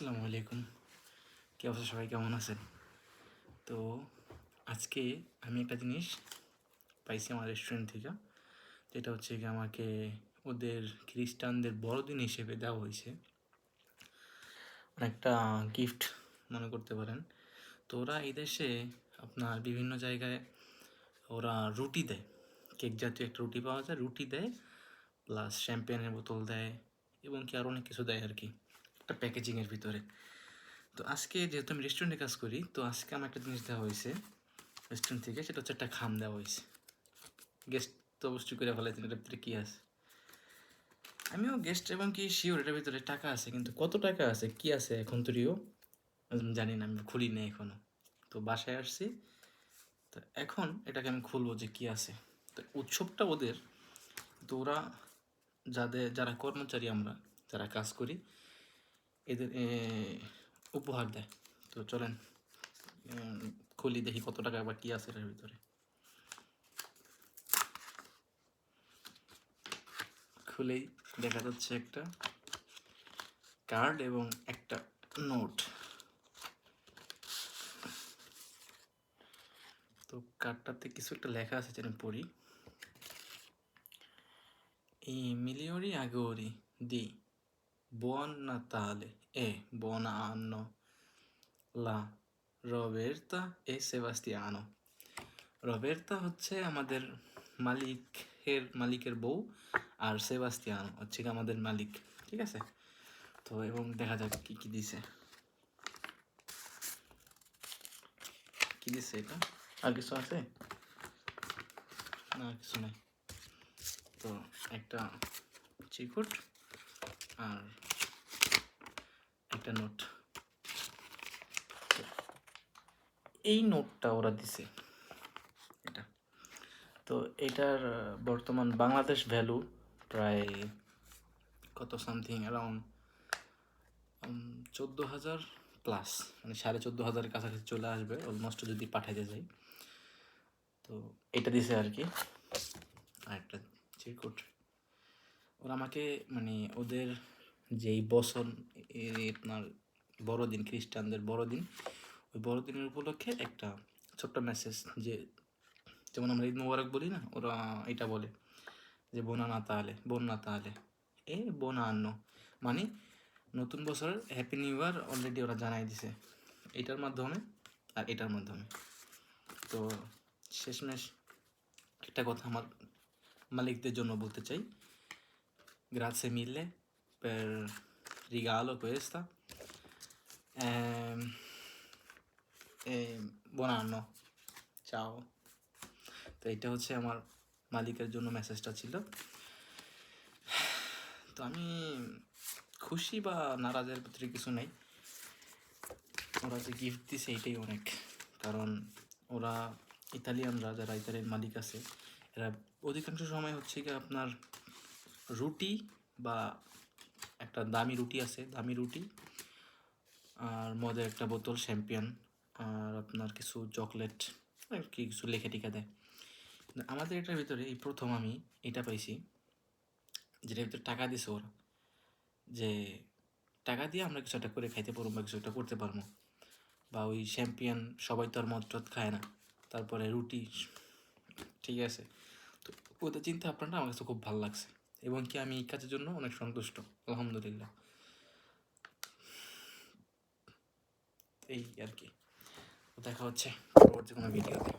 আসসালামু আলাইকুম। কি অবস্থা? সবাই কেমন আছেন? তো আজকে আমি একটা জিনিস পাইছি আমার রেস্টুরেন্ট থেকে। যেটা হচ্ছে কি আমাকে ওদের খ্রিস্টানদের বড়দিন হিসেবে দেওয়া হয়েছে। অনেকটা গিফট মনে করতে পারেন। তো ওরা এই দেশে আপনার বিভিন্ন জায়গায় ওরা রুটি দেয়। কেক জাতীয় একটা রুটি পাওয়া যায়, রুটি দেয় প্লাস শ্যাম্পেনের বোতল দেয় এবং কি আরও অনেক কিছু দেয় আর কি। একটা প্যাকেজিংয়ের ভিতরে। তো আজকে যেহেতু আমি রেস্টুরেন্টে কাজ করি, তো আজকে আমার একটা জিনিস দেওয়া হয়েছে। রেস্টুরেন্ট থেকে সেটা হচ্ছে একটা খাম দেওয়া হয়েছে। গেস্ট তো অবশ্যই করে ফেলাইছেন, এটার ভিতরে কী আছে? আমিও গেস্ট এবং কি শিওর এটার ভিতরে টাকা আছে, কিন্তু কত টাকা আছে, কি আছে এখন তরিও জানি না, আমি খুলি নাই এখনও তো বাসায় আসছি, তো এখন এটাকে আমি খুলবো যে কি আছে। তো উৎসবটা ওদের, তো ওরা যাদের, যারা কর্মচারী আমরা, যারা কাজ করি এদের উপহার দেয়। তো চলেন খুলি দেখি কত টাকা বা কি আছে এটার ভিতরে। খুলেই দেখা যাচ্ছে একটা কার্ড এবং একটা নোট। তো কার্ডটাতে কিছু একটা লেখা আছে যেন পড়ি। এই migliori auguri di buon Natale e buon anno. La Roberta e Sebastiano. রবের্তা হচ্ছে আমাদের মালিকের মালিকের বউ আর সেবাস্তিয়ানো হচ্ছে আমাদের মালিক, ঠিক আছে? তো এবং দেখা যাক কি কি দিছে। কি দিছে এটা? আর কিছু আছে? না, কিছু নাই। তো একটা চিকুট। আর একটা নোট এই নোটটা ওরা দিছে। এটা। তো এটার বর্তমান বাংলাদেশ ভ্যালু প্রায় কত সামথিং অ্যারাউন্ড চোদ্দ হাজার প্লাস মানে সাড়ে চোদ্দ হাজারের কাছাকাছি চলে আসবে অলমোস্ট যদি পাঠাইতে যাই। তো এটা দিছে আর কি। আর একটা চিরকুট ওরা আমাকে মানে ওদের যেই বছর আপনার বড়দিন, খ্রিস্টানদের বড়দিন, ওই বড়দিনের উপলক্ষে একটা ছোট্ট মেসেজ যে, যেমন আমরা ঈদ মুবারক বলি না, ওরা এটা বলে যে, বোনা না তাহলে বোন না তাহলে এ, বোনা আন্ন। মানে নতুন বছরের হ্যাপি নিউ ইয়ার অলরেডি ওরা জানাই দিছে এটার মাধ্যমে আর এটার মাধ্যমে। তো শেষমেশ একটা কথা আমার মালিকদের জন্য বলতে চাই grazie mille per regalo questa. Ehm, e buon anno. Ciao. তো এটা হচ্ছে আমার মালিকের জন্য মেসেজটা ছিল তো আমি খুশি বা নারাজের ভিতরে কিছু নেই ওরা যে গিফট দিছে এটাই অনেক কারণ ওরা ইতালিয়ানরা যারা ইতালিয়ান মালিক আছে এরা অধিকাংশ সময় হচ্ছে কি আপনার রুটি বা একটা দামি রুটি আছে, দামি রুটি আর মদের একটা বোতল, শ্যাম্পিয়ন আর আপনার কিছু চকলেট, আর কি কিছু লেখা টিখা দেয়। আমাদের এটার ভিতরে এই প্রথম আমি এটা পাইছি, যেটার ভিতরে টাকা দিছে ওরা, যে টাকা দিয়ে আমরা কিছু একটা করে খাইতে পারব বা কিছু একটা করতে পারব। বা ওই শ্যাম্পিয়ন সবাই তো আর মদ টদ খায় না, তারপরে রুটি, ঠিক আছে। তো ওদের চিন্তা ভাবনাটা আমার কাছে খুব ভালো লাগছে। এবং কি আমি এই কাজের জন্য অনেক সন্তুষ্ট? আলহামদুলিল্লাহ। এই আর কি। দেখা হচ্ছে পরবর্তী কোনো ভিডিওতে।